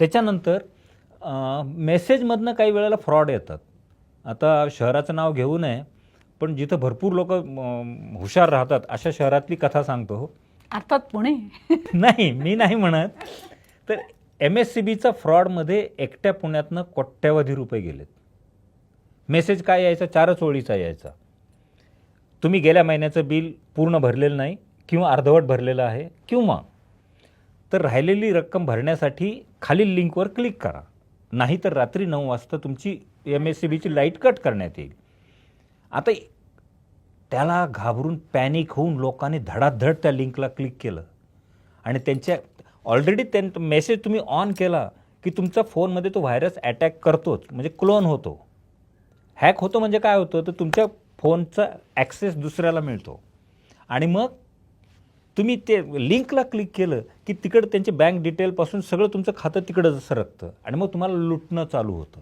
त्याच्यानंतर मेसेजमधनं काही वेळेला फ्रॉड येतात. आता शहराचं नाव घेऊ नये पण जिथं भरपूर लोक हुशार राहतात अशा शहरातली कथा सांगतो. हो. अर्थात पुणे. नाही मी नाही म्हणत. तर एम एस सी बीचा फ्रॉडमध्ये एकट्या पुण्यातनं कोट्यवधी रुपये गेलेत. मेसेज काय यायचा? चारच ओळीचा यायचा. तुम्ही गेल्या महिन्याचं बिल पूर्ण भरलेलं नाही किंवा अर्धवट भरलेलं आहे किंवा तर राहिलेली रक्कम भरण्यासाठी खालील लिंकवर क्लिक करा. नाहीतर रात्री नऊ वाजता तुमची एम एस सी बीची लाइट कट करण्यात येईल. आता त्याला घाबरून पॅनिक होऊन लोकांनी धडाधड त्या लिंकला क्लिक केलं. आणि त्यांच्या ऑलरेडी त्यां मेसेज तुम्ही ऑन केला की तुमचा फोनमध्ये तो व्हायरस अटॅक करतोच म्हणजे क्लोन होतो. हॅक होतो म्हणजे काय होतं? तर तुमच्या फोनचा ॲक्सेस दुसऱ्याला मिळतो. आणि मग तुम्ही ते लिंकला क्लिक केलं की तिकडं त्यांचे बँक डिटेलपासून सगळं तुमचं खातं तिकडं सरकतं आणि मग तुम्हाला लुटणं चालू होतं.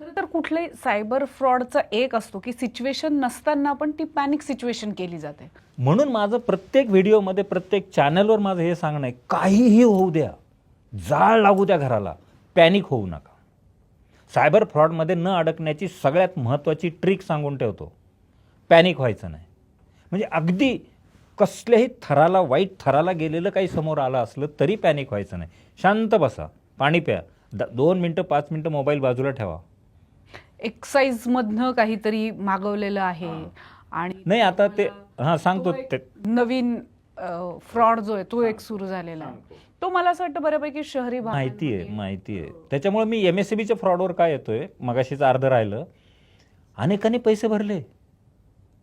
खरं तर कुठल्याही सायबर फ्रॉडचा एक असतो की सिच्युएशन नसताना पण ती पॅनिक सिच्युएशन केली जाते. म्हणून माझं प्रत्येक व्हिडिओमध्ये प्रत्येक चॅनलवर माझं हे सांगणं आहे काहीही होऊ द्या जाळ लागू द्या घराला पॅनिक होऊ नका. सायबर फ्रॉडमध्ये न अडकण्याची सगळ्यात महत्त्वाची ट्रिक सांगून ठेवतो. पॅनिक व्हायचं नाही. म्हणजे अगदी कसल्याही थराला वाईट थराला गेलेलं काही समोर आलं असलं तरी पॅनिक व्हायचं नाही. शांत बसा. पाणी प्या. द दोन मिनटं पाच मिनटं मोबाईल बाजूला ठेवा. एक्साईजमधनं काहीतरी मागवलेलं आहे. आणि नाही आता ते हां सांगतो तो एक ते नवीन फ्रॉड जो आहे तो एक सुरू झालेला आहे. तो मला असं वाटतं बऱ्यापैकी शहरी माहिती आहे माहिती आहे. त्याच्यामुळे मी एम एस सी बीच्या फ्रॉडवर काय येतोय मगाशीच अर्ध राहिलं. अनेकांनी पैसे भरले.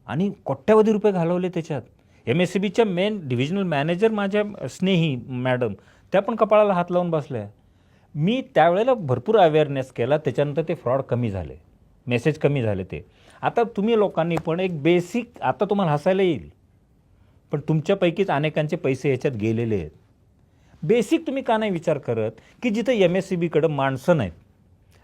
आणि कोट्यावधी रुपये घालवले त्याच्यात. एम एस सी बीच्या मेन डिव्हिजनल मॅनेजर माझ्या स्नेही मॅडम त्या पण कपाळाला हात लावून बसल्या. मी त्यावेळेला भरपूर अवेअरनेस केला त्याच्यानंतर ते फ्रॉड कमी झाले. मेसेज कमी झाले ते. आता तुम्ही लोकांनी पण एक बेसिक आता तुम्हाला हसायला येईल. पण तुमच्यापैकीच अनेकांचे पैसे याच्यात गेलेले आहेत. बेसिक तुम्ही का नाही विचार करत की जिथं एम एस सी बीकडं माणसं नाहीत?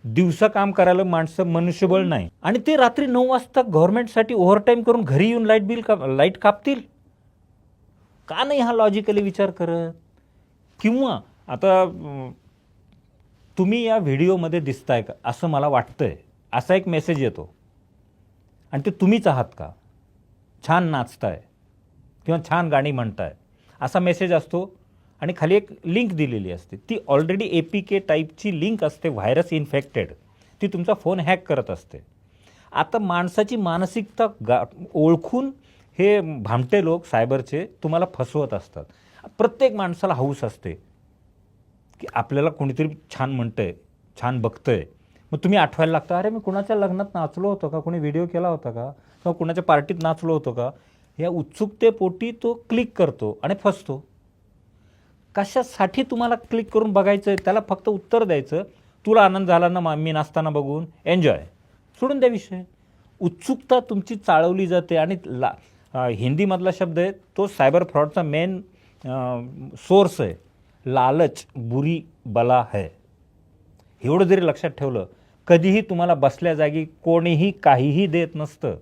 दिवसा काम करायला माणसं मनुष्यबळ नाही. आणि ते रात्री नऊ वाजता गव्हर्नमेंटसाठी ओव्हरटाईम करून घरी येऊन लाइट बिल का लाइट कापतील? का नाही हा लॉजिकली विचार करत? किंवा आता तुम्ही या व्हिडिओमध्ये दिसताय का? असं मला वाटतंय. असा एक मेसेज येतो. आणि ते तुम्हीच आहात का? छान नाचताय. किंवा छान गाणी म्हणताय. असा मेसेज असतो. आणि खाली एक लिंक दिलेली असते. ती ऑलरेडी ए पी के टाईपची लिंक असते व्हायरस इन्फेक्टेड ती तुमचा फोन हॅक करत असते. आता माणसाची मानसिकता गा ओळखून हे भामटे लोक सायबरचे तुम्हाला फसवत असतात. प्रत्येक माणसाला हौस असते की आपल्याला कोणीतरी छान म्हणतंय छान बघतंय. मग तुम्ही आठवायला लागता अरे मी कुणाच्या लग्नात नाचलो होतो का? कोणी व्हिडिओ केला होता का? किंवा कुणाच्या पार्टीत नाचलो होतो का? या उत्सुकतेपोटी तो क्लिक करतो आणि फसतो. कशासाठी तुम्हाला क्लिक करून बघायचं आहे त्याला फक्त उत्तर द्यायचं तुला आनंद झाला ना मा- मी नाचताना बघून? एन्जॉय. सोडून द्या विषय. उत्सुकता तुमची चाळवली जाते आणि ला हिंदीमधला शब्द आहे तो सायबर फ्रॉडचा मेन सोर्स आहे. लालच बुरी बला है. एवढं जरी लक्षात ठेवलं कधीही तुम्हाला बसल्या जागी कोणीही काहीही देत नसतं.